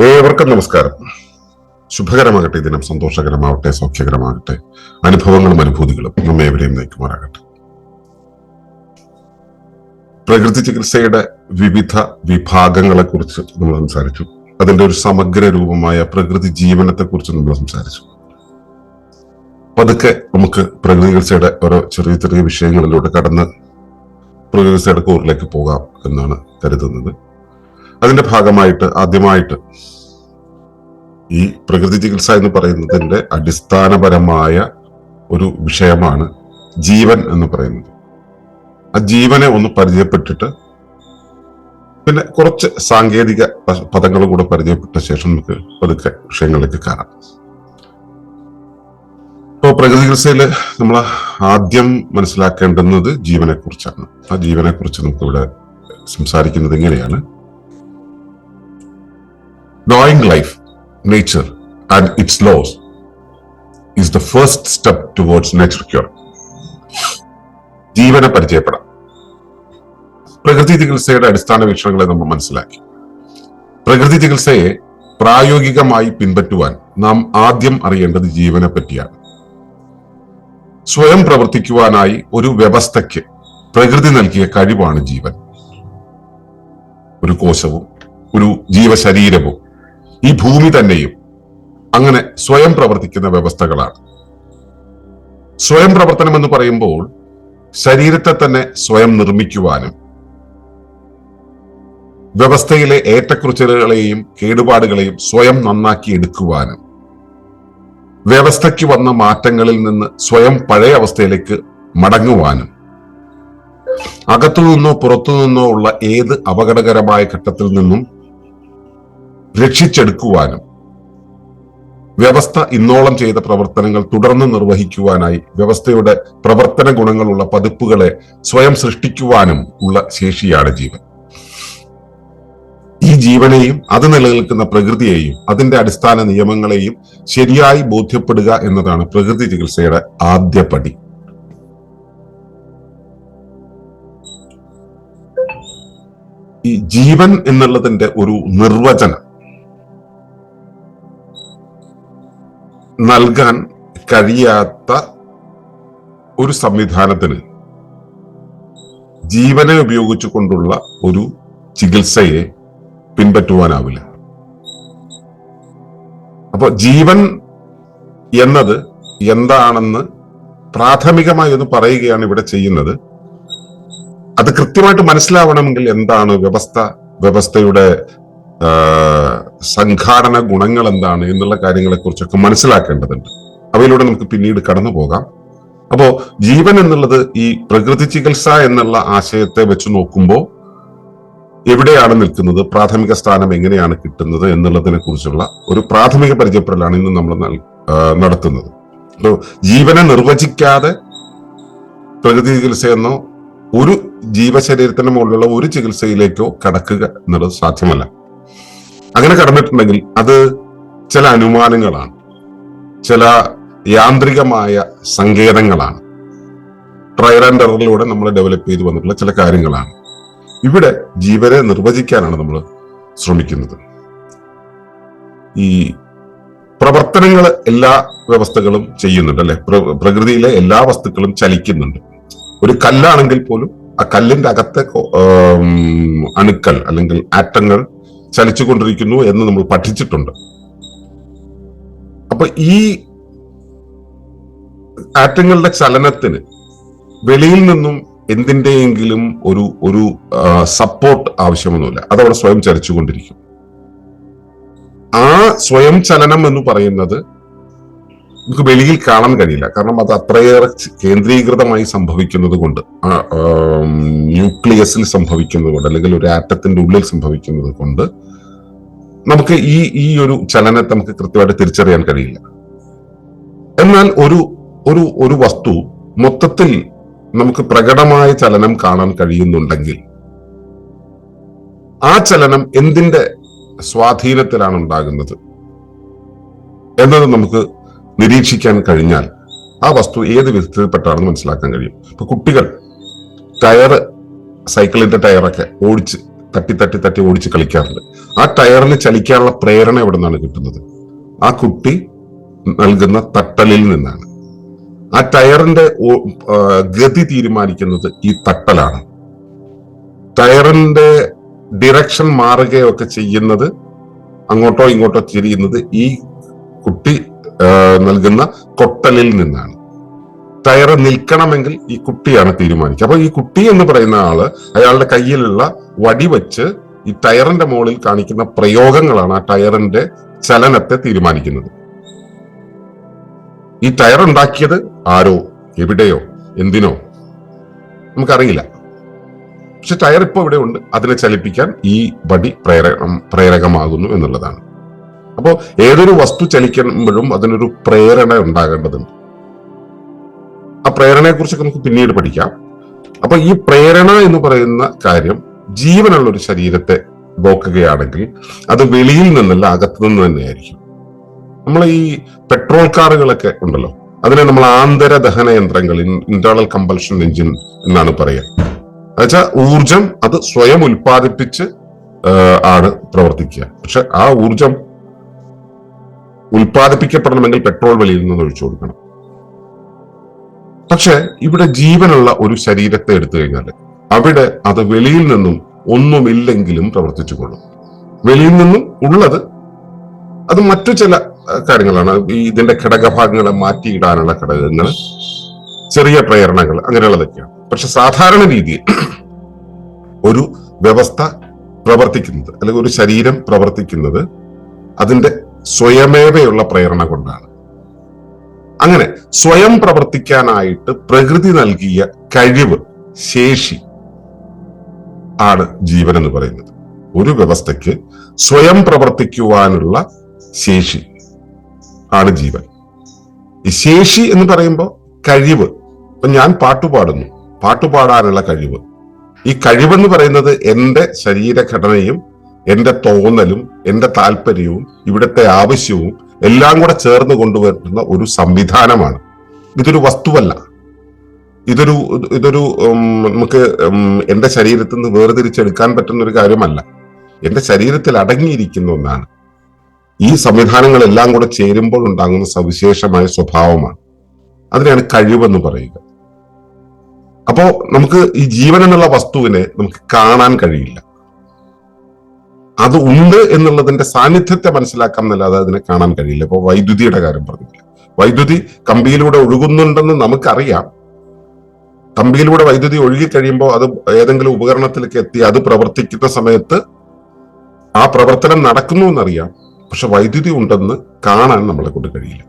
ഏവർക്കും നമസ്കാരം. ശുഭകരമാകട്ടെ ദിനം സന്തോഷകരമാവട്ടെ സൗഖ്യകരമാകട്ടെ അനുഭവങ്ങളും അനുഭൂതികളും നമ്മെ എവരെയും നയിക്കുമാറാകട്ടെ. പ്രകൃതി ചികിത്സയുടെ വിവിധ വിഭാഗങ്ങളെ കുറിച്ച് നമ്മൾ സംസാരിച്ചു. അതിന്റെ ഒരു സമഗ്ര രൂപമായ പ്രകൃതി ജീവനത്തെ കുറിച്ച് നമ്മൾ സംസാരിച്ചു. പതുക്കെ നമുക്ക് പ്രകൃതി ചികിത്സയുടെ ഓരോ ചെറിയ ചെറിയ വിഷയങ്ങളിലൂടെ കടന്ന് പ്രകൃതി ചികിത്സയുടെ കൂറിലേക്ക് പോകാം എന്നാണ് കരുതുന്നത്. അതിന്റെ ഭാഗമായിട്ട് ആദ്യമായിട്ട് ഈ പ്രകൃതി ചികിത്സ എന്ന് പറയുന്നതിന്റെ അടിസ്ഥാനപരമായ ഒരു വിഷയമാണ് ജീവൻ എന്ന് പറയുന്നത്. ആ ജീവനെ ഒന്ന് പരിചയപ്പെട്ടിട്ട് പിന്നെ കുറച്ച് സാങ്കേതിക പദങ്ങൾ കൂടെ പരിചയപ്പെട്ട ശേഷം നമുക്ക് പതുക്കെ വിഷയങ്ങളിലേക്ക് കാണാം ഇപ്പോൾ പ്രകൃതി ചികിത്സയിൽ നമ്മൾ ആദ്യം മനസ്സിലാക്കേണ്ടുന്നത് ജീവനെ കുറിച്ചാണ് ആ ജീവനെ കുറിച്ച് നമുക്കിവിടെ സംസാരിക്കുന്നത് എങ്ങനെയാണ്? Knowing life, nature, and its laws is the first step towards nature cure. ജീവനെ പരിചയപ്പെടാം. പ്രകൃതി ചികിത്സയുടെ അടിസ്ഥാന വീക്ഷണങ്ങളെ നമ്മൾ മനസ്സിലാക്കി. പ്രകൃതി ചികിത്സയെ പ്രായോഗികമായി പിൻപറ്റുവാൻ നാം ആദ്യം അറിയേണ്ടത് ജീവനെ പറ്റിയാണ്. സ്വയം പ്രവർത്തിക്കുവാനായി ഒരു വ്യവസ്ഥയ്ക്ക് പ്രകൃതി നൽകിയ കഴിവാണ് ജീവൻ. ഒരു കോശവും ഒരു ജീവശരീരവും ഈ ഭൂമി തന്നെയും അങ്ങനെ സ്വയം പ്രവർത്തിക്കുന്ന വ്യവസ്ഥകളാണ്. സ്വയം പ്രവർത്തനം എന്ന് പറയുമ്പോൾ ശരീരത്തെ തന്നെ സ്വയം നിർമ്മിക്കുവാനും വ്യവസ്ഥയിലെ ഏറ്റക്കുറിച്ചലുകളെയും കേടുപാടുകളെയും സ്വയം നന്നാക്കി എടുക്കുവാനും വ്യവസ്ഥയ്ക്ക് വന്ന മാറ്റങ്ങളിൽ നിന്ന് സ്വയം പഴയ അവസ്ഥയിലേക്ക് മടങ്ങുവാനും അകത്തു നിന്നോ പുറത്തു നിന്നോ ഉള്ള ഏത് അപകടകരമായ ഘട്ടത്തിൽ നിന്നും രക്ഷിച്ചെടുക്കുവാനും വ്യവസ്ഥ ഇന്നോളം ചെയ്ത പ്രവർത്തനങ്ങൾ തുടർന്ന് നിർവഹിക്കുവാനായി വ്യവസ്ഥയുടെ പ്രവർത്തന ഗുണങ്ങളുള്ള പതിപ്പുകളെ സ്വയം സൃഷ്ടിക്കുവാനും ഉള്ള ശേഷിയാണ് ജീവൻ. ഈ ജീവനെയും അത് നിലനിൽക്കുന്ന പ്രകൃതിയെയും അതിന്റെ അടിസ്ഥാന നിയമങ്ങളെയും ശരിയായി ബോധ്യപ്പെടുക എന്നതാണ് പ്രകൃതി ചികിത്സയുടെ ആദ്യ പടി. ഈ ജീവൻ എന്നുള്ളതിന്റെ ഒരു നിർവചനം നൽകാൻ കഴിയാത്ത ഒരു സംവിധാനത്തിന് ജീവനെ ഉപയോഗിച്ചുകൊണ്ടുള്ള ഒരു ചികിത്സയെ പിൻപറ്റുവാനാവില്ല. അപ്പൊ ജീവൻ എന്നത് എന്താണെന്ന് പ്രാഥമികമായി ഒന്ന് പറയുകയാണ് ഇവിടെ ചെയ്യുന്നത്. അത് കൃത്യമായിട്ട് മനസ്സിലാവണമെങ്കിൽ എന്താണ് വ്യവസ്ഥ? വ്യവസ്ഥയുടെ സംഘാടന ഗുണങ്ങൾ എന്താണ് എന്നുള്ള കാര്യങ്ങളെ കുറിച്ചൊക്കെ മനസ്സിലാക്കേണ്ടതുണ്ട്. അവയിലൂടെ നമുക്ക് പിന്നീട് കടന്നു പോകാം. അപ്പോ ജീവൻ എന്നുള്ളത് ഈ പ്രകൃതി ചികിത്സ എന്നുള്ള ആശയത്തെ വെച്ച് നോക്കുമ്പോൾ എവിടെയാണ് നിൽക്കുന്നത്? പ്രാഥമിക സ്ഥാനം എങ്ങനെയാണ് കിട്ടുന്നത് എന്നുള്ളതിനെ കുറിച്ചുള്ള ഒരു പ്രാഥമിക പരിചയപ്പെടലാണ് ഇന്ന് നമ്മൾ നടത്തുന്നത്. അപ്പോ ജീവനെ നിർവചിക്കാതെ പ്രകൃതി ചികിത്സയെന്നോ ഒരു ജീവശരീരത്തിന് മുകളിലുള്ള ഒരു ചികിത്സയിലേക്കോ കടക്കുക എന്നുള്ളത് സാധ്യമല്ല. അങ്ങനെ കടന്നിട്ടുണ്ടെങ്കിൽ അത് ചില അനുമാനങ്ങളാണ്. ചില യാന്ത്രികമായ സങ്കേതങ്ങളാണ്. ട്രയൽ ആൻഡ് എററിലൂടെ നമ്മൾ ഡെവലപ്പ് ചെയ്ത് വന്നിട്ടുള്ള ചില കാര്യങ്ങളാണ്. ഇവിടെ ജീവനെ നിർവചിക്കാനാണ് നമ്മൾ ശ്രമിക്കുന്നത്. ഈ പ്രവർത്തനങ്ങൾ എല്ലാ വ്യവസ്ഥകളും ചെയ്യുന്നുണ്ട് അല്ലെ? പ്ര- പ്രകൃതിയിലെ എല്ലാ വസ്തുക്കളും ചലിക്കുന്നുണ്ട്. ഒരു കല്ലാണെങ്കിൽ പോലും ആ കല്ലിന്റെ അകത്തെ അണുക്കൾ അല്ലെങ്കിൽ ആറ്റങ്ങൾ ചലിച്ചുകൊണ്ടിരിക്കുന്നു എന്ന് നമ്മൾ പഠിച്ചിട്ടുണ്ട്. അപ്പൊ ഈ ആറ്റങ്ങളുടെ ചലനത്തിന് വെളിയിൽ നിന്നും എന്തിന്റെയെങ്കിലും ഒരു ഒരു സപ്പോർട്ട് ആവശ്യമൊന്നുമില്ല. അതവിടെ സ്വയം ചലിച്ചുകൊണ്ടിരിക്കും. ആ സ്വയം ചലനം എന്ന് പറയുന്നത് നമുക്ക് വെളിയിൽ കാണാൻ കഴിയില്ല. കാരണം അത് അത്രയേറെ കേന്ദ്രീകൃതമായി സംഭവിക്കുന്നത് കൊണ്ട് ന്യൂക്ലിയസിൽ സംഭവിക്കുന്നത് കൊണ്ട് അല്ലെങ്കിൽ ഒരു ആറ്റത്തിന്റെ ഉള്ളിൽ സംഭവിക്കുന്നത് കൊണ്ട് നമുക്ക് ഈ ഈ ഒരു ചലനത്തെ നമുക്ക് കൃത്യമായിട്ട് തിരിച്ചറിയാൻ കഴിയില്ല. എന്നാൽ ഒരു ഒരു ഒരു വസ്തു മൊത്തത്തിൽ നമുക്ക് പ്രകടമായ ചലനം കാണാൻ കഴിയുന്നുണ്ടെങ്കിൽ ആ ചലനം എന്തിന്റെ സ്വാധീനത്തിലാണ് ഉണ്ടാകുന്നത് എന്നത് നമുക്ക് നിരീക്ഷിക്കാൻ കഴിഞ്ഞാൽ ആ വസ്തു ഏത് വിധത്തിൽപ്പെട്ടാണെന്ന് മനസ്സിലാക്കാൻ കഴിയും. ഇപ്പൊ കുട്ടികൾ ടയർ സൈക്കിളിന്റെ ടയറൊക്കെ ഓടിച്ച് തട്ടി തട്ടി തട്ടി ഓടിച്ച് കളിക്കാറുണ്ട്. ആ ടയറിന് ചലിക്കാനുള്ള പ്രേരണ എവിടെ നിന്നാണ് കിട്ടുന്നത്? ആ കുട്ടി നൽകുന്ന തട്ടലിൽ നിന്നാണ്. ആ ടയറിന്റെ ഗതി തീരുമാനിക്കുന്നത് ഈ തട്ടലാണ്. ടയറിന്റെ ഡിറക്ഷൻ മാറുകയൊക്കെ ചെയ്യുന്നത് അങ്ങോട്ടോ ഇങ്ങോട്ടോ തിരിയുന്നത് ഈ കുട്ടി നൽകുന്ന കൊട്ടലിൽ നിന്നാണ്. ടയർ നിൽക്കണമെങ്കിൽ ഈ കുട്ടിയാണ് തീരുമാനിക്കുക. അപ്പൊ ഈ കുട്ടി എന്ന് പറയുന്ന ആൾ അയാളുടെ കയ്യിലുള്ള വടി വെച്ച് ഈ ടയറിന്റെ മുകളിൽ കാണിക്കുന്ന പ്രയോഗങ്ങളാണ് ആ ടയറിന്റെ ചലനത്തെ തീരുമാനിക്കുന്നത്. ഈ ടയർ ഉണ്ടാക്കിയത് ആരോ? എവിടെയോ? എന്തിനോ? നമുക്കറിയില്ല. പക്ഷെ ടയർ ഇപ്പോൾ ഇവിടെ ഉണ്ട്. അതിനെ ചലിപ്പിക്കാൻ ഈ വടി പ്രേരകം പ്രേരകമാകുന്നു എന്നുള്ളതാണ്. അപ്പോൾ ഏതൊരു വസ്തു ചലിക്കുമ്പോഴും അതിനൊരു പ്രേരണ ഉണ്ടാകേണ്ടതുണ്ട്. ആ പ്രേരണയെ കുറിച്ചൊക്കെ നമുക്ക് പിന്നീട് പഠിക്കാം. അപ്പൊ ഈ പ്രേരണ എന്ന് പറയുന്ന കാര്യം ജീവനുള്ള ഒരു ശരീരത്തെ നോക്കുകയാണെങ്കിൽ അത് വെളിയിൽ നിന്നല്ല അകത്തു നിന്ന് തന്നെയായിരിക്കും. നമ്മൾ ഈ പെട്രോൾ കാറുകളൊക്കെ ഉണ്ടല്ലോ അതിനെ നമ്മൾ ആന്തര ദഹന യന്ത്രങ്ങൾ ഇന്റേണൽ കമ്പൽഷൻ എഞ്ചിൻ എന്നാണ് പറയുക എന്നുവെച്ചാൽ ഊർജം അത് സ്വയം ഉൽപ്പാദിപ്പിച്ച് ആണ് പ്രവർത്തിക്കുക. പക്ഷെ ആ ഊർജം ഉൽപ്പാദിപ്പിക്കപ്പെടണമെങ്കിൽ പെട്രോൾ വെളിയിൽ നിന്ന് ഒഴിച്ചു കൊടുക്കണം. പക്ഷെ ഇവിടെ ജീവനുള്ള ഒരു ശരീരത്തെ എടുത്തു കഴിഞ്ഞാൽ അവിടെ അത് വെളിയിൽ നിന്നും ഒന്നുമില്ലെങ്കിലും പ്രവർത്തിച്ചുകൊള്ളും. വെളിയിൽ നിന്നും ഉള്ളത് അത് മറ്റു ചില കാര്യങ്ങളാണ്. ഇതിന്റെ ഘടകഭാഗങ്ങളെ മാറ്റിയിടാനുള്ള ഘടകങ്ങൾ ചെറിയ പ്രേരണകൾ അങ്ങനെയുള്ളതൊക്കെയാണ്. പക്ഷെ സാധാരണ രീതിയിൽ ഒരു വ്യവസ്ഥ പ്രവർത്തിക്കുന്നത് അല്ലെങ്കിൽ ഒരു ശരീരം പ്രവർത്തിക്കുന്നത് അതിന്റെ സ്വയമേവയുള്ള പ്രേരണ കൊണ്ടാണ്. അങ്ങനെ സ്വയം പ്രവർത്തിക്കാനായിട്ട് പ്രകൃതി നൽകിയ കഴിവ് ശേഷി ആണ് ജീവൻ എന്ന് പറയുന്നത്. ഒരു വ്യവസ്ഥയ്ക്ക് സ്വയം പ്രവർത്തിക്കുവാനുള്ള ശേഷി ആണ് ജീവൻ. ഈ ശേഷി എന്ന് പറയുമ്പോൾ കഴിവ്. ഇപ്പൊ ഞാൻ പാട്ടുപാടുന്നു പാട്ടുപാടാനുള്ള കഴിവ്. ഈ കഴിവെന്ന് പറയുന്നത് എന്റെ ശരീരഘടനയും എന്റെ തോന്നലും എന്റെ താല്പര്യവും ഇവിടുത്തെ ആവശ്യവും എല്ലാം കൂടെ ചേർന്ന് കൊണ്ടുവരുന്ന ഒരു സംവിധാനമാണ്. ഇതൊരു വസ്തുവല്ല. ഇതൊരു ഇതൊരു നമുക്ക് എന്റെ ശരീരത്തിൽ നിന്ന് വേർതിരിച്ചെടുക്കാൻ പറ്റുന്ന ഒരു കാര്യമല്ല. എന്റെ ശരീരത്തിൽ അടങ്ങിയിരിക്കുന്ന ഒന്നാണ്. ഈ സംവിധാനങ്ങളെല്ലാം കൂടെ ചേരുമ്പോൾ ഉണ്ടാകുന്ന സവിശേഷമായ സ്വഭാവമാണ്. അതിനെയാണ് കഴിവെന്ന് പറയുക. അപ്പോ നമുക്ക് ഈ ജീവൻ എന്നുള്ള വസ്തുവിനെ നമുക്ക് കാണാൻ കഴിയില്ല. അത് ഉണ്ട് എന്നുള്ളതിന്റെ സാന്നിധ്യത്തെ മനസ്സിലാക്കാം എന്നല്ലാതെ അതിനെ കാണാൻ കഴിയില്ല. ഇപ്പൊ വൈദ്യുതിയുടെ കാര്യം പറഞ്ഞില്ല? വൈദ്യുതി കമ്പിയിലൂടെ ഒഴുകുന്നുണ്ടെന്ന് നമുക്കറിയാം. കമ്പിയിലൂടെ വൈദ്യുതി ഒഴുകി കഴിയുമ്പോൾ അത് ഏതെങ്കിലും ഉപകരണത്തിലേക്ക് എത്തി അത് പ്രവർത്തിക്കുന്ന സമയത്ത് ആ പ്രവർത്തനം നടക്കുന്നു എന്നറിയാം. പക്ഷെ വൈദ്യുതി ഉണ്ടെന്ന് കാണാൻ നമ്മളെ കൊണ്ട് കഴിയില്ല.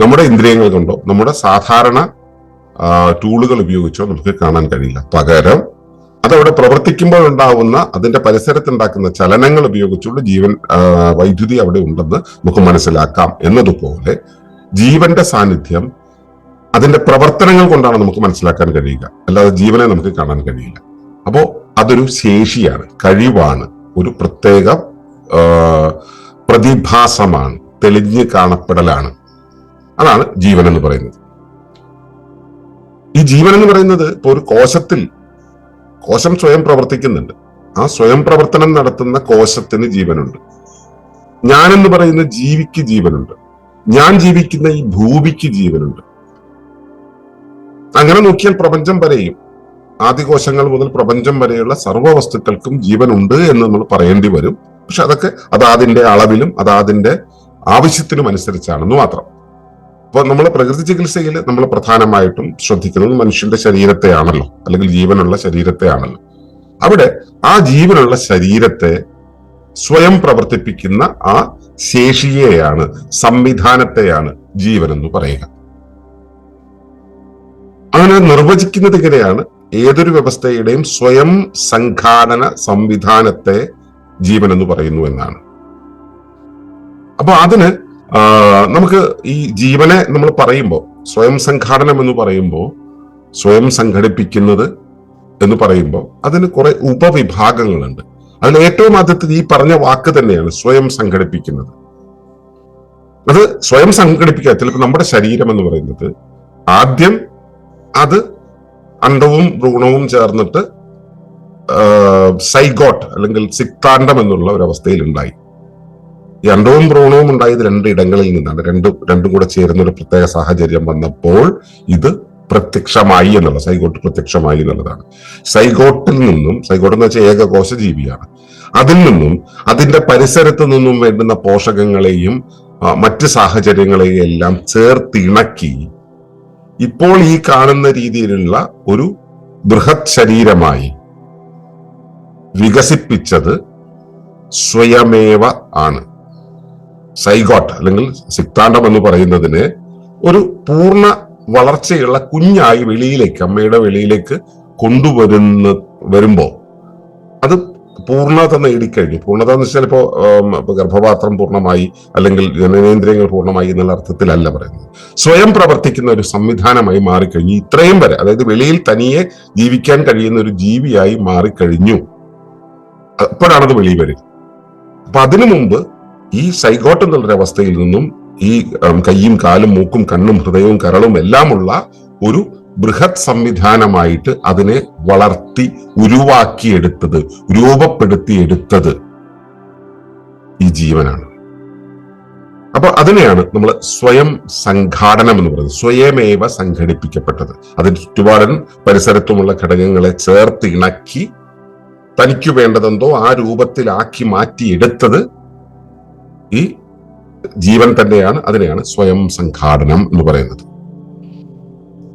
നമ്മുടെ ഇന്ദ്രിയങ്ങൾ കൊണ്ടോ നമ്മുടെ സാധാരണ ടൂളുകൾ ഉപയോഗിച്ചോ നമുക്ക് കാണാൻ കഴിയില്ല. പകരം അതവിടെ പ്രവർത്തിക്കുമ്പോൾ ഉണ്ടാവുന്ന അതിന്റെ പരിസരത്തുണ്ടാക്കുന്ന ചലനങ്ങൾ ഉപയോഗിച്ചുകൊണ്ട് ജീവൻ വൈദ്യുതി അവിടെ ഉണ്ടെന്ന് നമുക്ക് മനസ്സിലാക്കാം. എന്നതുപോലെ ജീവന്റെ സാന്നിധ്യം അതിന്റെ പ്രവർത്തനങ്ങൾ കൊണ്ടാണ് നമുക്ക് മനസ്സിലാക്കാൻ കഴിയുക. അല്ലാതെ ജീവനെ നമുക്ക് കാണാൻ കഴിയില്ല. അപ്പോ അതൊരു ശേഷിയാണ് കഴിവാണ്. ഒരു പ്രത്യേക പ്രതിഭാസമാണ് തെളിഞ്ഞു കാണപ്പെടലാണ്. അതാണ് ജീവൻ എന്ന് പറയുന്നത്. ഈ ജീവൻ എന്ന് പറയുന്നത് ഇപ്പോൾ ഒരു കോശത്തിൽ കോശം സ്വയം പ്രവർത്തിക്കുന്നുണ്ട്. ആ സ്വയം പ്രവർത്തനം നടത്തുന്ന കോശത്തിന് ജീവനുണ്ട്. ഞാൻ എന്ന് പറയുന്ന ജീവിക്ക് ജീവനുണ്ട്. ഞാൻ ജീവിക്കുന്ന ഈ ഭൂമിക്ക് ജീവനുണ്ട്. അങ്ങനെ നോക്കിയാൽ പ്രപഞ്ചം വരെയും ആദികോശങ്ങൾ മുതൽ പ്രപഞ്ചം വരെയുള്ള സർവ വസ്തുക്കൾക്കും ജീവനുണ്ട് എന്ന് നമ്മൾ പറയേണ്ടി വരും. പക്ഷെ അതൊക്കെ അതാതിന്റെ അളവിലും അതാതിന്റെ ആവശ്യത്തിനും അനുസരിച്ചാണെന്ന് മാത്രം. അപ്പൊ നമ്മൾ പ്രകൃതി ചികിത്സയിൽ നമ്മൾ പ്രധാനമായിട്ടും ശ്രദ്ധിക്കുന്നത് മനുഷ്യന്റെ ശരീരത്തെയാണല്ലോ. അല്ലെങ്കിൽ ജീവനുള്ള ശരീരത്തെയാണല്ലോ. അവിടെ ആ ജീവനുള്ള ശരീരത്തെ സ്വയം പ്രവർത്തിപ്പിക്കുന്ന ആ ശേഷിയെയാണ് സംവിധാനത്തെയാണ് ജീവൻ എന്ന് പറയുക. അങ്ങനെ നിർവചിക്കുന്നത് ഇങ്ങനെയാണ്. ഏതൊരു വ്യവസ്ഥയുടെയും സ്വയം സംഘാടന സംവിധാനത്തെ ജീവൻ എന്ന് പറയുന്നു എന്നാണ്. അപ്പൊ അതിന് നമുക്ക് ഈ ജീവനെ നമ്മൾ പറയുമ്പോൾ സ്വയം സംഘാടനം എന്ന് പറയുമ്പോൾ സ്വയം സംഘടിപ്പിക്കുന്നത് എന്ന് പറയുമ്പോൾ അതിന് കുറെ ഉപവിഭാഗങ്ങളുണ്ട്. അതിൽ ഏറ്റവും ആദ്യത്തെ ഈ പറഞ്ഞ വാക്ക് തന്നെയാണ് സ്വയം സംഘടിപ്പിക്കുന്നത്. അത് സ്വയം സംഘടിപ്പിക്കുക ചിലപ്പോൾ നമ്മുടെ ശരീരം എന്ന് പറയുന്നത് ആദ്യം അത് അണ്ടവും ഭ്രൂണവും ചേർന്നിട്ട് സൈഗോട്ട് അല്ലെങ്കിൽ സിക്താണ്ടം എന്നുള്ള ഒരു അവസ്ഥയിൽ ഉണ്ടായി. ഈ അണ്ടവും ഭ്രൂണവും ഉണ്ടായത് രണ്ട് ഇടങ്ങളിൽ നിന്നാണ്. രണ്ടും രണ്ടും കൂടെ ചേരുന്ന ഒരു പ്രത്യേക സാഹചര്യം വന്നപ്പോൾ ഇത് പ്രത്യക്ഷമായി എന്നുള്ള സൈഗോട്ട് പ്രത്യക്ഷമായി എന്നുള്ളതാണ്. സൈഗോട്ടിൽ നിന്നും സൈഗോട്ട് എന്ന് വെച്ചാൽ ഏകകോശ ജീവിയാണ് അതിൽ നിന്നും അതിന്റെ പരിസരത്ത് നിന്നും വേണ്ടുന്ന പോഷകങ്ങളെയും മറ്റ് സാഹചര്യങ്ങളെയും എല്ലാം ചേർത്തിണക്കി ഇപ്പോൾ ഈ കാണുന്ന രീതിയിലുള്ള ഒരു ബൃഹത് ശരീരമായി വികസിപ്പിച്ചത് സ്വയമേവ ആണ്. സൈഗോട്ട് അല്ലെങ്കിൽ സിക്താണ്ടം എന്ന് പറയുന്നതിന് ഒരു പൂർണ വളർച്ചയുള്ള കുഞ്ഞായി വെളിയിലേക്ക് അമ്മയുടെ വെളിയിലേക്ക് കൊണ്ടുവരുന്ന വരുമ്പോ അത് പൂർണത നേടിക്കഴിഞ്ഞു പൂർണത എന്ന് വെച്ചാൽ ഇപ്പോൾ ഗർഭപാത്രം പൂർണമായി അല്ലെങ്കിൽ ജനനേന്ദ്രിയങ്ങൾ പൂർണമായി എന്നുള്ള അർത്ഥത്തിലല്ല പറയുന്നത്. സ്വയം പ്രവർത്തിക്കുന്ന ഒരു സംവിധാനമായി മാറിക്കഴിഞ്ഞു. ഇത്രയും വരെ അതായത് വെളിയിൽ തനിയെ ജീവിക്കാൻ കഴിയുന്ന ഒരു ജീവിയായി മാറിക്കഴിഞ്ഞു. അപ്പോഴാണത് വെളിയിൽ വരിക അപ്പൊ അതിനു മുമ്പ് ഈ സൈഗോട്ട് എന്നുള്ളൊരു അവസ്ഥയിൽ നിന്നും ഈ കയ്യും കാലും മൂക്കും കണ്ണും ഹൃദയവും കരളും എല്ലാമുള്ള ഒരു ബൃഹത് സംവിധാനമായിട്ട് അതിനെ വളർത്തി ഉരുവാക്കിയെടുത്തത് രൂപപ്പെടുത്തിയെടുത്തത് ഈ ജീവനാണ്. അപ്പൊ അതിനെയാണ് നമ്മൾ സ്വയം സംഘാടനം എന്ന് പറയുന്നത്. സ്വയമേവ സംഘടിപ്പിക്കപ്പെട്ടത്. അതിന് ചുറ്റുപാടൻ പരിസരത്തുമുള്ള ഘടകങ്ങളെ ചേർത്ത് ഇണക്കി തനിക്ക് വേണ്ടതെന്തോ ആ രൂപത്തിലാക്കി മാറ്റിയെടുത്തത് ഈ ജീവൻ തന്നെയാണ് അതിനെയാണ് സ്വയം സംഘാടനം എന്ന് പറയുന്നത്.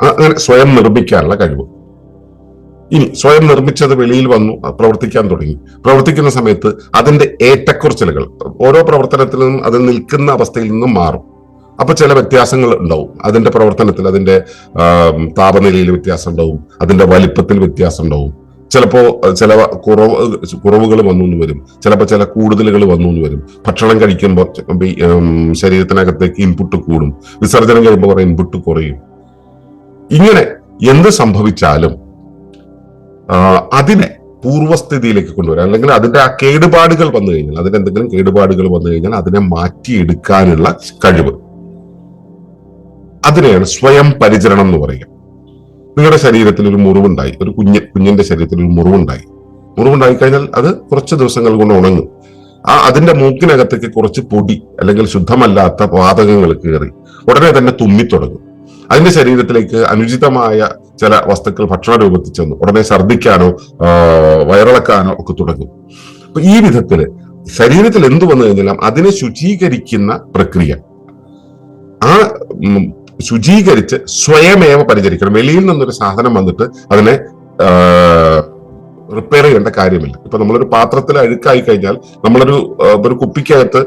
അങ്ങനെ സ്വയം നിർമ്മിക്കാനുള്ള കഴിവ്. ഇനി സ്വയം നിർമ്മിച്ചത് വെളിയിൽ വന്നു പ്രവർത്തിക്കാൻ തുടങ്ങി. പ്രവർത്തിക്കുന്ന സമയത്ത് അതിന്റെ ഏറ്റക്കുറച്ചിലുകൾ ഓരോ പ്രവർത്തനത്തിൽ നിന്നും അത് നിൽക്കുന്ന അവസ്ഥയിൽ നിന്നും മാറും. അപ്പൊ ചില വ്യത്യാസങ്ങൾ ഉണ്ടാവും. അതിന്റെ പ്രവർത്തനത്തിൽ അതിന്റെ താപനിലയിൽ വ്യത്യാസം ഉണ്ടാവും. അതിന്റെ വലിപ്പത്തിൽ വ്യത്യാസം ഉണ്ടാവും. ചിലപ്പോ ചില കുറവ് കുറവുകൾ വന്നു എന്ന് വരും. ചിലപ്പോൾ ചില കൂടുതലുകൾ വന്നു എന്ന് വരും. ഭക്ഷണം കഴിക്കുമ്പോൾ ശരീരത്തിനകത്തേക്ക് ഇൻപുട്ട് കൂടും. വിസർജനം കഴിയുമ്പോൾ കുറെ ഇൻപുട്ട് കുറയും. ഇങ്ങനെ എന്ത് സംഭവിച്ചാലും അതിനെ പൂർവസ്ഥിതിയിലേക്ക് കൊണ്ടുവരാൻ അല്ലെങ്കിൽ അതിന്റെ ആ കേടുപാടുകൾ വന്നു കഴിഞ്ഞാൽ അതിന് എന്തെങ്കിലും കേടുപാടുകൾ വന്നു കഴിഞ്ഞാൽ അതിനെ മാറ്റിയെടുക്കാനുള്ള കഴിവ്. അതിനെയാണ് സ്വയം പരിചരണം എന്ന് പറയുക. നിങ്ങളുടെ ശരീരത്തിൽ ഒരു മുറിവുണ്ടായി. ഒരു കുഞ്ഞ് കുഞ്ഞിന്റെ ശരീരത്തിൽ ഒരു മുറിവുണ്ടായി. മുറിവുണ്ടായി കഴിഞ്ഞാൽ അത് കുറച്ച് ദിവസങ്ങൾ കൊണ്ട് ഉണങ്ങും. ആ അതിന്റെ മൂക്കിനകത്തേക്ക് കുറച്ച് പൊടി അല്ലെങ്കിൽ ശുദ്ധമല്ലാത്ത വാതകങ്ങൾ കയറി ഉടനെ തന്നെ തുമ്മിത്തുടങ്ങും. അതിന്റെ ശരീരത്തിലേക്ക് അനുചിതമായ ചില വസ്തുക്കൾ ഭക്ഷണ രൂപത്തിൽ ചെന്നു. ഉടനെ ഛർദ്ദിക്കാനോ വയറിളക്കാനോ ഒക്കെ തുടങ്ങും. അപ്പൊ ഈ വിധത്തിൽ ശരീരത്തിൽ എന്തു വന്നു കഴിഞ്ഞാലും അതിനെ ശുചീകരിക്കുന്ന പ്രക്രിയ. ആ ശുചീകരിച്ച് സ്വയമേവ പരിചരിക്കണം. വെളിയിൽ നിന്നൊരു സാധനം വന്നിട്ട് അതിനെ റിപ്പയർ ചെയ്യേണ്ട കാര്യമില്ല. ഇപ്പൊ നമ്മളൊരു പാത്രത്തിൽ അഴുക്കായി കഴിഞ്ഞാൽ നമ്മളൊരു ഒരു കുപ്പിക്കകത്ത്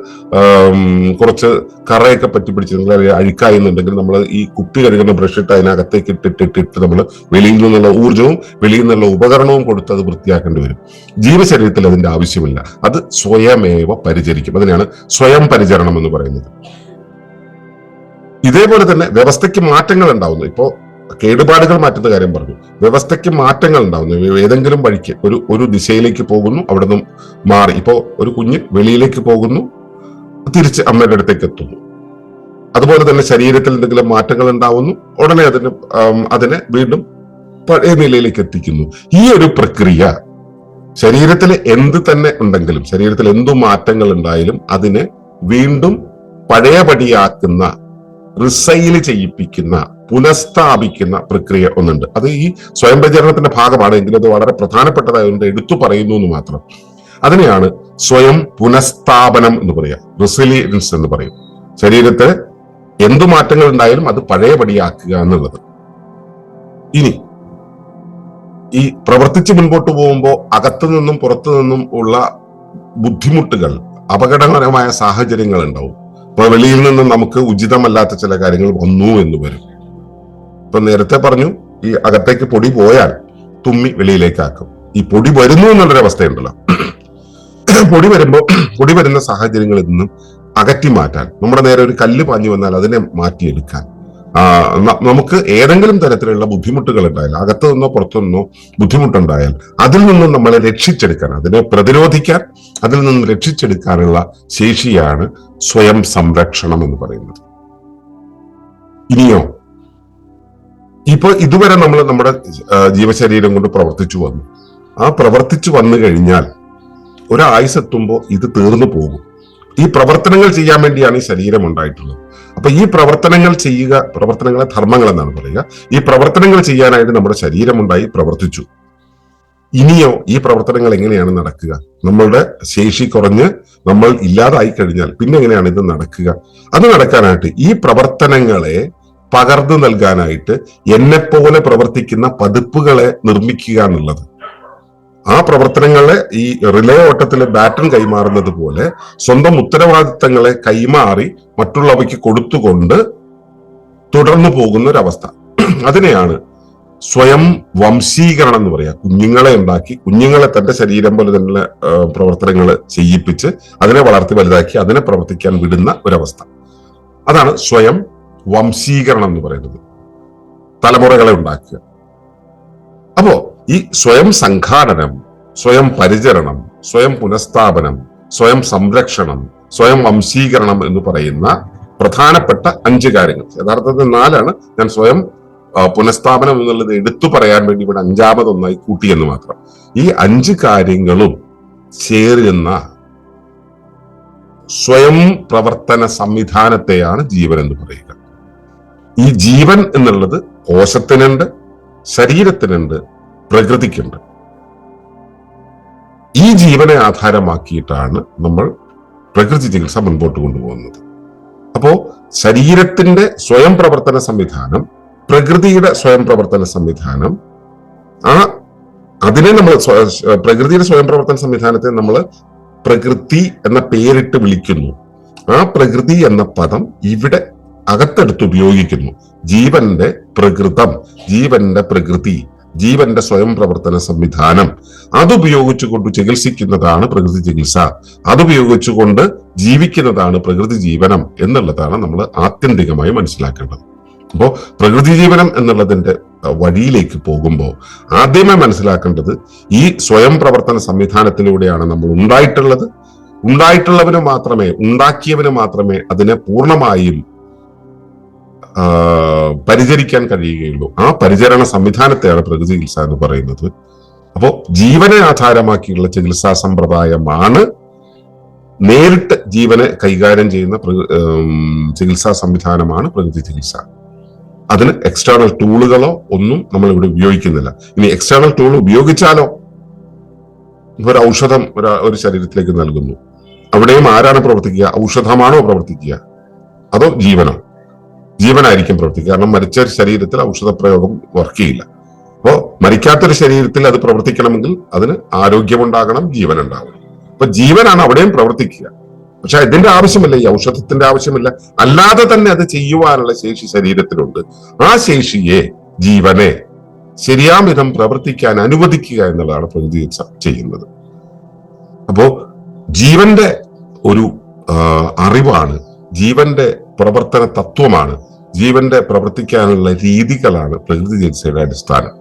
കുറച്ച് കറയൊക്കെ പറ്റി പിടിച്ചിട്ടുണ്ടെങ്കിൽ അഴുക്കായി എന്നുണ്ടെങ്കിൽ നമ്മൾ ഈ കുപ്പി കഴുകുന്ന ബ്രഷ് ഇട്ട് അതിനകത്തേക്ക് ഇട്ടിട്ടിട്ട് നമ്മൾ വെളിയിൽ നിന്നുള്ള ഊർജവും വെളിയിൽ നിന്നുള്ള ഉപകരണവും കൊടുത്ത് അത് വൃത്തിയാക്കേണ്ടി വരും. ജീവശരീരത്തിൽ അതിന്റെ ആവശ്യമില്ല. അത് സ്വയമേവ പരിചരിക്കും. അതിനാണ് സ്വയം പരിചരണം എന്ന് പറയുന്നത്. ഇതേപോലെ തന്നെ വ്യവസ്ഥയ്ക്ക് മാറ്റങ്ങൾ ഉണ്ടാവുന്നു. ഇപ്പോ കേടുപാടുകൾ മാറ്റുന്ന കാര്യം പറഞ്ഞു. വ്യവസ്ഥയ്ക്ക് മാറ്റങ്ങൾ ഉണ്ടാവുന്നു. ഏതെങ്കിലും വഴിക്ക് ഒരു ഒരു ദിശയിലേക്ക് പോകുന്നു അവിടെ നിന്നും മാറി. ഇപ്പോ ഒരു കുഞ്ഞ് വെളിയിലേക്ക് പോകുന്നു തിരിച്ച് അമ്മയുടെ അടുത്തേക്ക് എത്തുന്നു. അതുപോലെ തന്നെ ശരീരത്തിൽ എന്തെങ്കിലും മാറ്റങ്ങൾ ഉണ്ടാവുന്നു ഉടനെ അതിന് അതിനെ വീണ്ടും പഴയ നിലയിലേക്ക് എത്തിക്കുന്നു. ഈ ഒരു പ്രക്രിയ ശരീരത്തിൽ എന്ത് തന്നെ ഉണ്ടെങ്കിലും ശരീരത്തിൽ എന്തു മാറ്റങ്ങൾ ഉണ്ടായാലും അതിനെ വീണ്ടും പഴയപടിയാക്കുന്ന റിസൈൽ ചെയ്യിപ്പിക്കുന്ന പുനഃസ്ഥാപിക്കുന്ന പ്രക്രിയ ഒന്നുണ്ട്. അത് ഈ സ്വയം പരിചരണത്തിന്റെ ഭാഗമാണ്. എങ്കിലും അത് വളരെ പ്രധാനപ്പെട്ടതായതുകൊണ്ട് എടുത്തു പറയുന്നു എന്ന് മാത്രം. അതിനെയാണ് സ്വയം പുനഃസ്ഥാപനം എന്ന് പറയുക റിസിലിയൻസ് എന്ന് പറയും. ശരീരത്തെ എന്തു മാറ്റങ്ങൾ ഉണ്ടായാലും അത് പഴയപടിയാക്കുക എന്നുള്ളത്. ഇനി ഈ പ്രവർത്തിച്ച് മുൻപോട്ട് പോകുമ്പോൾ അകത്തു നിന്നും പുറത്തു നിന്നും ഉള്ള ബുദ്ധിമുട്ടുകൾ അപകടകരമായ സാഹചര്യങ്ങൾ ഉണ്ടാവും. ഇപ്പൊ വെളിയിൽ നിന്ന് നമുക്ക് ഉചിതമല്ലാത്ത ചില കാര്യങ്ങൾ വന്നു എന്ന് വരും. ഇപ്പൊ നേരത്തെ പറഞ്ഞു ഈ അകത്തേക്ക് പൊടി പോയാൽ തുമ്മി വെളിയിലേക്കാക്കും. ഈ പൊടി വരുന്നു എന്നുള്ളൊരു അവസ്ഥയുണ്ടല്ലോ. പൊടി വരുമ്പോൾ പൊടി വരുന്ന സാഹചര്യങ്ങളിൽ നിന്നും അകറ്റി മാറ്റാൻ നമ്മുടെ നേരെ ഒരു കല്ല് പാഞ്ഞു വന്നാൽ അതിനെ മാറ്റിയെടുക്കാൻ. നമുക്ക് ഏതെങ്കിലും തരത്തിലുള്ള ബുദ്ധിമുട്ടുകൾ ഉണ്ടായാൽ അകത്തു നിന്നോ പുറത്തു നിന്നോ ബുദ്ധിമുട്ടുണ്ടായാൽ അതിൽ നിന്നും നമ്മളെ രക്ഷിച്ചെടുക്കാൻ അതിനെ പ്രതിരോധിക്കാൻ അതിൽ നിന്നും രക്ഷിച്ചെടുക്കാനുള്ള ശേഷിയാണ് സ്വയം സംരക്ഷണം എന്ന് പറയുന്നത്. ഇനിയോ ഇപ്പൊ ഇതുവരെ നമ്മൾ നമ്മുടെ ജീവശരീരം കൊണ്ട് പ്രവർത്തിച്ചു വന്നു. ആ പ്രവർത്തിച്ചു വന്നു കഴിഞ്ഞാൽ ഒരായുസ് എത്തുമ്പോൾ ഇത് തീർന്നു പോകും. ഈ പ്രവർത്തനങ്ങൾ ചെയ്യാൻ വേണ്ടിയാണ് ഈ ശരീരം ഉണ്ടായിട്ടുള്ളത്. അപ്പൊ ഈ പ്രവർത്തനങ്ങൾ ചെയ്യുക പ്രവർത്തനങ്ങളെ ധർമ്മങ്ങൾ എന്നാണ് പറയുക. ഈ പ്രവർത്തനങ്ങൾ ചെയ്യാനായിട്ട് നമ്മുടെ ശരീരമുണ്ടായി പ്രവർത്തിച്ചു. ഇനിയോ ഈ പ്രവർത്തനങ്ങൾ എങ്ങനെയാണ് നടക്കുക? നമ്മളുടെ ശേഷി കുറഞ്ഞ് നമ്മൾ ഇല്ലാതായി കഴിഞ്ഞാൽ പിന്നെ എങ്ങനെയാണ് ഇത് നടക്കുക? അത് നടക്കാനായിട്ട് ഈ പ്രവർത്തനങ്ങളെ പകർന്നു നൽകാനായിട്ട് എന്നെ പോലെ പ്രവർത്തിക്കുന്ന പതിപ്പുകളെ നിർമ്മിക്കുക എന്നുള്ളത്. ആ പ്രവർത്തനങ്ങളെ ഈ റിലേ ഓട്ടത്തിലെ ബാറ്റൺ കൈമാറുന്നത് പോലെ സ്വന്തം ഉത്തരവാദിത്തങ്ങളെ കൈമാറി മറ്റുള്ളവയ്ക്ക് കൊടുത്തുകൊണ്ട് തുടർന്നു പോകുന്ന ഒരവസ്ഥ അതിനെയാണ് സ്വയം വംശീകരണം എന്ന് പറയാ. കുഞ്ഞുങ്ങളെ ഉണ്ടാക്കി കുഞ്ഞുങ്ങളെ തന്റെ ശരീരം പോലെ തന്നെ പ്രവർത്തനങ്ങൾ ചെയ്യിപ്പിച്ച് അതിനെ വളർത്തി വലുതാക്കി അതിനെ പ്രവർത്തിക്കാൻ വിടുന്ന ഒരവസ്ഥ. അതാണ് സ്വയം വംശീകരണം എന്ന് പറയുന്നത്. തലമുറകളെ ഉണ്ടാക്കുക. അപ്പോ ഈ സ്വയം സംഘാടനം സ്വയം പരിചരണം സ്വയം പുനഃസ്ഥാപനം സ്വയം സംരക്ഷണം സ്വയം വംശീകരണം എന്ന് പറയുന്ന പ്രധാനപ്പെട്ട അഞ്ച് കാര്യങ്ങൾ. യഥാർത്ഥത്തിൽ നാലാണ് ഞാൻ സ്വയം പുനഃസ്ഥാപനം എന്നുള്ളത് എടുത്തു പറയാൻ വേണ്ടി ഇവിടെ അഞ്ചാമതൊന്നായി കൂട്ടിയെന്ന് മാത്രം. ഈ അഞ്ച് കാര്യങ്ങളും ചേരുന്ന സ്വയം പ്രവർത്തന സംവിധാനത്തെയാണ് ജീവൻ എന്ന് പറയുക. ഈ ജീവൻ എന്നുള്ളത് കോശത്തിനുണ്ട് ശരീരത്തിനുണ്ട് പ്രകൃതിക്കുണ്ട്. ഈ ജീവനെ ആധാരമാക്കിയിട്ടാണ് നമ്മൾ പ്രകൃതി ചികിത്സ മുൻപോട്ട് കൊണ്ടുപോകുന്നത്. അപ്പോ ശരീരത്തിന്റെ സ്വയം പ്രവർത്തന സംവിധാനം പ്രകൃതിയുടെ സ്വയം പ്രവർത്തന സംവിധാനം ആ അതിനെ നമ്മൾ പ്രകൃതിയുടെ സ്വയം പ്രവർത്തന സംവിധാനത്തെ നമ്മൾ പ്രകൃതി എന്ന പേരിട്ട് വിളിക്കുന്നു. ആ പ്രകൃതി എന്ന പദം ഇവിടെ അകത്തെടുത്ത് ഉപയോഗിക്കുന്നു. ജീവന്റെ പ്രകൃതം ജീവന്റെ പ്രകൃതി ജീവന്റെ സ്വയം പ്രവർത്തന സംവിധാനം. അതുപയോഗിച്ചുകൊണ്ട് ചികിത്സിക്കുന്നതാണ് പ്രകൃതി ചികിത്സ. അതുപയോഗിച്ചുകൊണ്ട് ജീവിക്കുന്നതാണ് പ്രകൃതി ജീവനം എന്നുള്ളതാണ് നമ്മൾ ആത്യന്തികമായി മനസ്സിലാക്കേണ്ടത്. അപ്പോ പ്രകൃതി ജീവനം എന്നുള്ളതിന്റെ വഴിയിലേക്ക് പോകുമ്പോൾ ആദ്യമേ മനസ്സിലാക്കേണ്ടത് ഈ സ്വയം പ്രവർത്തന സംവിധാനത്തിലൂടെയാണ് നമ്മൾ ഉണ്ടായിട്ടുള്ളത്. ഉണ്ടായിട്ടുള്ളവന് മാത്രമേ ഉണ്ടാക്കിയവന് മാത്രമേ അതിനെ പൂർണമായും പരിചരിക്കാൻ കഴിയുകയുള്ളൂ. ആ പരിചരണ സംവിധാനത്തെയാണ് പ്രകൃതി ചികിത്സ എന്ന് പറയുന്നത്. അപ്പോൾ ജീവനെ ആധാരമാക്കിയുള്ള ചികിത്സാ സമ്പ്രദായമാണ് നേരിട്ട് ജീവനെ കൈകാര്യം ചെയ്യുന്ന ചികിത്സാ സംവിധാനമാണ് പ്രകൃതി ചികിത്സ. അതിന് എക്സ്റ്റേണൽ ടൂളുകളോ ഒന്നും നമ്മൾ ഇവിടെ ഉപയോഗിക്കുന്നില്ല. ഇനി എക്സ്റ്റേണൽ ടൂൾ ഉപയോഗിച്ചാലോ? ഒരു ഔഷധം ഒരു ഒരു ശരീരത്തിലേക്ക് നൽകുന്നു. അവിടെയും ആരാണ് പ്രവർത്തിക്കുക? ഔഷധമാണോ പ്രവർത്തിക്കുക? അതോ ജീവനോ ജീവനായിരിക്കും പ്രവർത്തിക്കുക. കാരണം മരിച്ച ഒരു ശരീരത്തിൽ ഔഷധ പ്രയോഗം വർക്ക് ചെയ്യില്ല. അപ്പോ മരിക്കാത്തൊരു ശരീരത്തിൽ അത് പ്രവർത്തിക്കണമെങ്കിൽ അതിന് ആരോഗ്യമുണ്ടാകണം ജീവൻ ഉണ്ടാകണം അപ്പൊ ജീവനാണ് അവിടെയും പ്രവർത്തിക്കുക. പക്ഷെ ഇതിന്റെ ആവശ്യമില്ല ഈ ഔഷധത്തിന്റെ ആവശ്യമില്ല. അല്ലാതെ തന്നെ അത് ചെയ്യുവാനുള്ള ശേഷി ശരീരത്തിലുണ്ട്. ആ ശേഷിയെ ജീവനെ ശരിയാം വിധം പ്രവർത്തിക്കാൻ അനുവദിക്കുക എന്നുള്ളതാണ് പ്രകൃതി ചികിത്സ ചെയ്യുന്നത്. അപ്പോ ജീവന്റെ ഒരു അറിവാണ് ജീവന്റെ പ്രവർത്തന തത്വമാണ് ജീവന്റെ പ്രവർത്തിക്കാനുള്ള രീതികളാണ് പ്രകൃതി ചികിത്സയുടെ അടിസ്ഥാനം.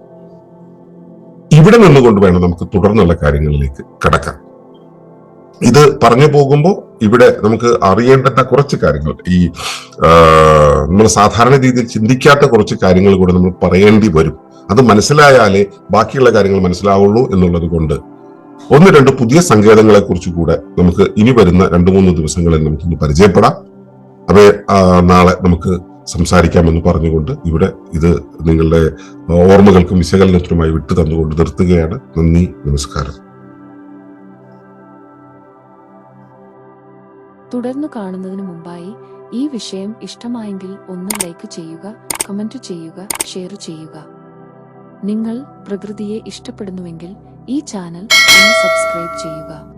ഇവിടെ നിന്നുകൊണ്ട് വേണം നമുക്ക് തുടർന്നുള്ള കാര്യങ്ങളിലേക്ക് കടക്കാൻ ഇത് പറഞ്ഞു പോകുമ്പോൾ ഇവിടെ നമുക്ക് അറിയേണ്ടുന്ന കുറച്ച് കാര്യങ്ങൾ. ഈ നമ്മൾ സാധാരണ രീതിയിൽ ചിന്തിക്കാത്ത കുറച്ച് കാര്യങ്ങൾ കൂടെ നമ്മൾ പറയേണ്ടി വരും. അത് മനസ്സിലായാലേ ബാക്കിയുള്ള കാര്യങ്ങൾ മനസ്സിലാവുള്ളൂ എന്നുള്ളത് കൊണ്ട് ഒന്ന് രണ്ട് പുതിയ സങ്കേതങ്ങളെ കുറിച്ച് കൂടെ നമുക്ക് ഇനി വരുന്ന രണ്ട് മൂന്ന് ദിവസങ്ങളിൽ നമുക്കിന്ന് പരിചയപ്പെടാം. അവയെ നാളെ നമുക്ക് സംസാരിക്കാമെന്ന് പറഞ്ഞുകൊണ്ട് ഇവിടെ ഇത് നിങ്ങളുടെ ഓർമ്മകൾക്കും വിശകലനത്തിനുമായി വിട്ടു തന്നുകൊണ്ട് നിർത്തുകയാണ്. നന്ദി നമസ്കാരം. തുടർന്ന് കാണുന്നതിന് മുമ്പായി ഈ വിഷയം ഇഷ്ടമായെങ്കിൽ ഒന്ന് ലൈക്ക് ചെയ്യുക കമന്റ് ചെയ്യുക ഷെയർ ചെയ്യുക. നിങ്ങൾ പ്രകൃതിയെ ഇഷ്ടപ്പെടുന്നുവെങ്കിൽ ഈ ചാനൽ ഒന്ന് സബ്സ്ക്രൈബ് ചെയ്യുക.